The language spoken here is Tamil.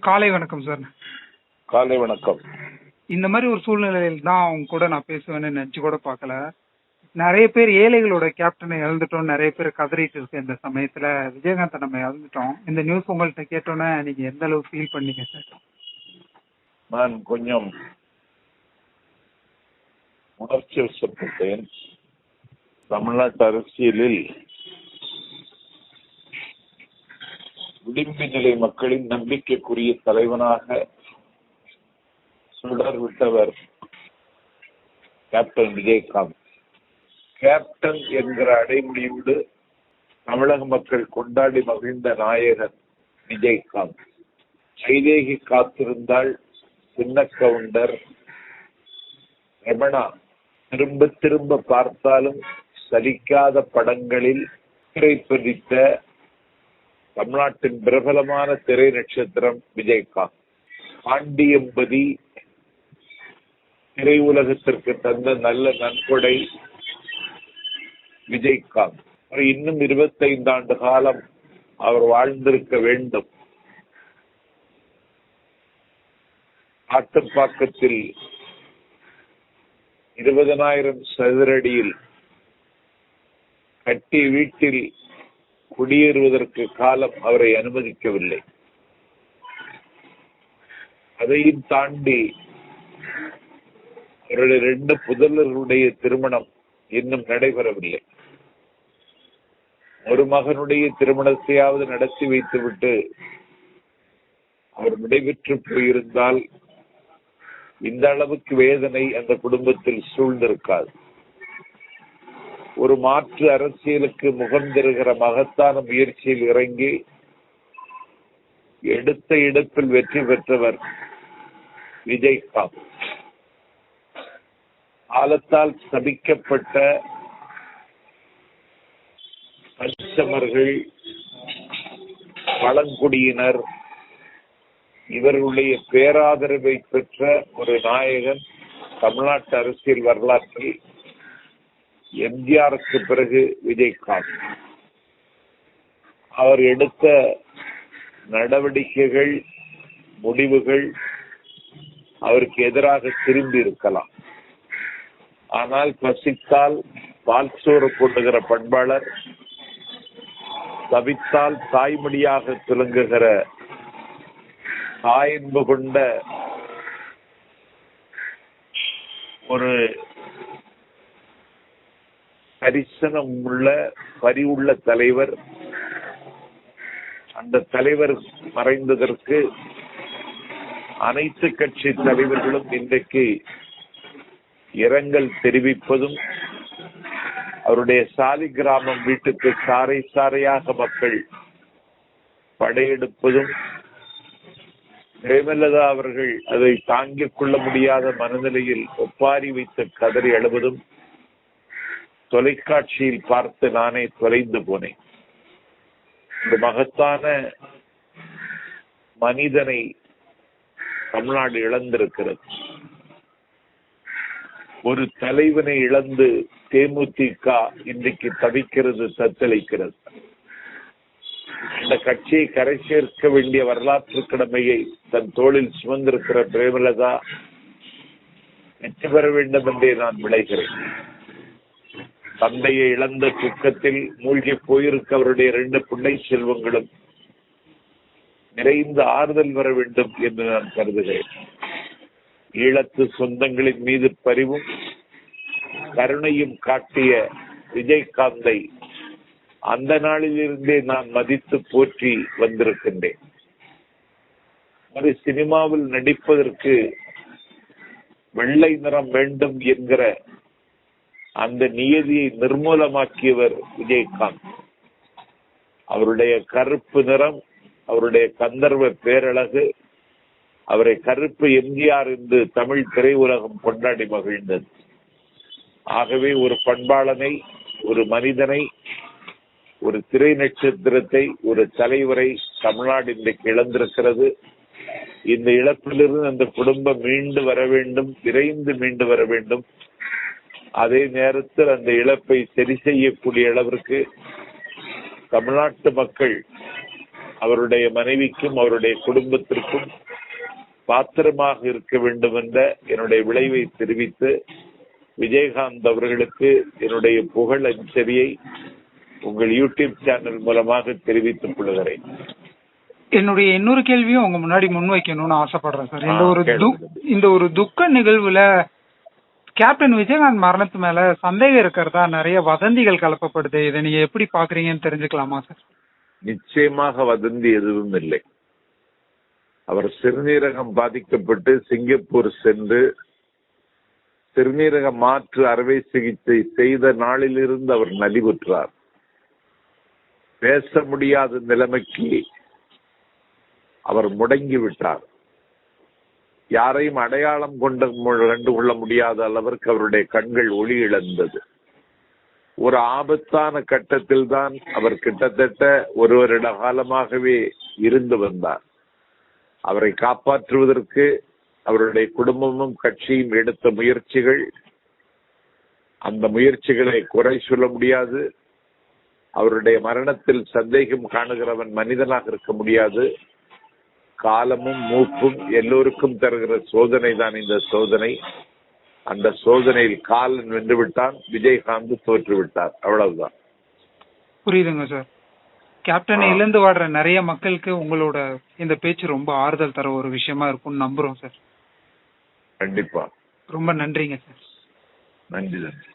காலை வணக்கம் சார் காலை வணக்கம். இந்த மாதிரி ஒரு சூழ்நிலையில் தான் அவங்க கூட நான் பேசுவேன்னு நினைச்சு கூட பார்க்கல. நிறைய பேர் ஏழைகளோட கேப்டனை இழந்துட்டோம் நிறைய பேர் கதறிட்டு இருக்கு இந்த சமயத்துல. விஜயகாந்த் நம்ம இழந்துட்டோம். இந்த நியூஸ் உங்கள்ட்ட கேட்டோன்னே நீங்க எந்த அளவு ஃபீல் பண்ணீங்க சார் நான் கொஞ்சம் உணர்ச்சி வசப்பட்டேன் தமிழ்நாட்டு அரசியலில் விளிம்பு நிலை மக்களின் நம்பிக்கைக்குரிய தலைவனாக சுடர் விட்டவர் கேப்டன் விஜயகாந்த். கேப்டன் என்கிற அடைமொழியோடு தமிழக மக்கள் கொண்டாடி மகிழ்ந்த நாயகன் விஜயகாந்த். கைதேகி காத்திருந்தால் சின்ன கவுண்டர் ரமணா. திரும்ப திரும்ப பார்த்தாலும் சலிக்காத படங்களில் திரை பதித்த தமிழ்நாட்டின் பிரபலமான திரை நட்சத்திரம் விஜயகாந்த் பாண்டியம்பதி திரையுலகத்திற்கு தந்த நல்ல நன்கொடை விஜயகாந்த் இன்னும் இருபத்தைந்து ஆண்டு காலம் அவர் வாழ்ந்திருக்க வேண்டும். ஆட்டுப்பாக்கத்தில் இருபதனாயிரம் சதுரடியில் கட்டி வீட்டில் குடியேறுவதற்கு காலம் அவரை அனுமதிக்கவில்லை. அதையும் தாண்டி அவருடைய ரெண்டு புதல்வர்களுடைய திருமணம் இன்னும் நடைபெறவில்லை. ஒரு மகனுடைய திருமணத்தையாவது நடத்தி வைத்துவிட்டு அவர் விடைபெற்று போயிருந்தால் இந்த அளவுக்கு வேதனை அந்த குடும்பத்தில் சூழ்ந்திருக்காது. ஒரு மாற்று அரசியலுக்கு முகம் தருகிற மகத்தான முயற்சியில் இறங்கி எடுத்த இடத்தில் வெற்றி பெற்றவர் விஜயகாந்த் காலத்தால் சபிக்கப்பட்ட பச்சமர்கள் பழங்குடியினர் இவர்களுடைய பேராதரவை பெற்ற ஒரு நாயகன் தமிழ்நாட்டு அரசியல் வரலாற்றில் எம்ஜிஆருக்கு பிறகு விஜயகாந்த் அவர் எடுத்த நடவடிக்கைகள் முடிவுகள் அவருக்கு எதிராக திரும்பி இருக்கலாம். ஆனால் பசித்தால் பால் சோறு கொண்டுகிற பண்பாளர் தவித்தால் தாய்மொழியாக துலங்குகிற தாயன்பு கொண்ட ஒரு கரிசனம் உள்ள பரிவுள்ள தலைவர். அந்த தலைவர் மறைந்ததற்கு அனைத்து கட்சி தலைவர்களும் இன்றைக்கு இரங்கல் தெரிவிப்பதும் அவருடைய சாலி கிராமம் வீட்டுக்கு சாறை சாறையாக மக்கள் படையெடுப்பதும் பிரேமலதா அவர்கள் அதை தாங்கிக் கொள்ள முடியாத மனநிலையில் ஒப்பாரி வைத்து கதறி அழுவதும் தொலைக்காட்சியில் பார்த்து நானே தொலைந்து போனேன். இந்த மகத்தான மனிதனை தமிழ்நாடு இழந்திருக்கிறது. ஒரு தலைவனை இழந்து தேமுதிக இன்றைக்கு தவிக்கிறது தத்தளிக்கிறது. இந்த கட்சியை கரை சேர்க்க வேண்டிய வரலாற்று கடமையை தன் தோளில் சுமந்திருக்கிற பிரேமலதா வெற்றி பெற வேண்டும் என்றே நான் விளைகிறேன் தந்தையை இழந்த துக்கத்தில் மூழ்கி போயிருக்க அவருடைய இரண்டு பிள்ளை செல்வங்களும் நிறைந்த ஆறுதல் வர வேண்டும் என்று நான் கருதுகிறேன். ஈழத்து சொந்தங்களின் மீது பரிவும் கருணையும் காட்டிய விஜயகாந்தை அந்த நாளிலிருந்தே நான் மதித்து போற்றி வந்திருக்கின்றேன். அது சினிமாவில் நடிப்பதற்கு வெள்ளை நிறம் வேண்டும் என்கிற அந்த நியதியை நிர்மூலமாக்கியவர் விஜயகாந்த். அவருடைய கருப்பு நிறம் அவருடைய கந்தர்வ பேரழகு அவரை கருப்பு எம்ஜிஆர் என்று தமிழ் திரையுலகம் கொண்டாடி மகிழ்ந்தது. ஆகவே ஒரு பண்பாளனை ஒரு மனிதனை ஒரு திரை நட்சத்திரத்தை ஒரு தலைவரை தமிழ்நாடு இன்றைக்கு இழந்திருக்கிறது. இந்த இழப்பிலிருந்து அந்த குடும்பம் மீண்டு வர வேண்டும் விரைந்து மீண்டு வர வேண்டும். அதே நேரத்தில் அந்த இழப்பை சரி செய்யக்கூடிய அளவிற்கு தமிழ்நாட்டு மக்கள் அவருடைய மனைவிக்கும் அவருடைய குடும்பத்திற்கும் பாத்திரமாக இருக்க வேண்டும் என்ற என்னுடைய விளைவை தெரிவித்து விஜயகாந்த் அவர்களுக்கு என்னுடைய புகழ் அஞ்சலியை உங்கள் யூடியூப் சேனல் மூலமாக தெரிவித்துக் கொள்கிறேன். என்னுடைய இன்னொரு கேள்வியும் உங்க முன்னாடி முன்வைக்கணும்னு ஆசைப்படுறேன் சார். இந்த ஒரு இந்த ஒரு துக்க நிகழ்வுல கேப்டன் விஜயகாந்த் மரணத்து மேல சந்தேகம் இருக்கிறதா? நிறைய வதந்திகள் கலப்பப்படுது. இதை நீங்க எப்படி பாக்குறீங்கன்னு தெரிஞ்சுக்கலாமா சார் நிச்சயமாக வதந்தி எதுவும் இல்லை. அவர் சிறுநீரகம் பாதிக்கப்பட்டு சிங்கப்பூர் சென்று சிறுநீரக மாற்று அறுவை சிகிச்சை செய்த நாளிலிருந்து அவர் நலிவுற்றார். பேச முடியாத நிலைமைக்கு அவர் முடங்கி விட்டார். யாரையும் அடையாளம் கொண்டு கண்டு கொள்ள முடியாத அளவிற்கு அவருடைய கண்கள் ஒளி இழந்தது. ஒரு ஆபத்தான கட்டத்தில் தான் அவர் கிட்டத்தட்ட ஒரு வருட காலமாகவே இருந்து வந்தார். அவரை காப்பாற்றுவதற்கு அவருடைய குடும்பமும் கட்சியும் எடுத்த முயற்சிகள் அந்த முயற்சிகளை குறை சொல்ல முடியாது. அவருடைய மரணத்தில் சந்தேகம் காணுகிறவன் மனிதனாக இருக்க முடியாது. காலமும் மூப்பும் எல்லோருக்கும் தருகிற சோதனை தான் இந்த சோதனை. அந்த சோதனையில் காலன் வென்று விட்டான் விஜயகாந்த் தோற்று விட்டார் அவ்வளவுதான். புரியுதுங்க சார். கேப்டனை. இழந்து வாடுற நிறைய மக்களுக்கு உங்களோட இந்த பேச்சு ரொம்ப ஆறுதல் தர ஒரு விஷயமா இருக்கும்னு நம்புறோம் சார். கண்டிப்பா. ரொம்ப நன்றிங்க சார். நன்றி நன்றி.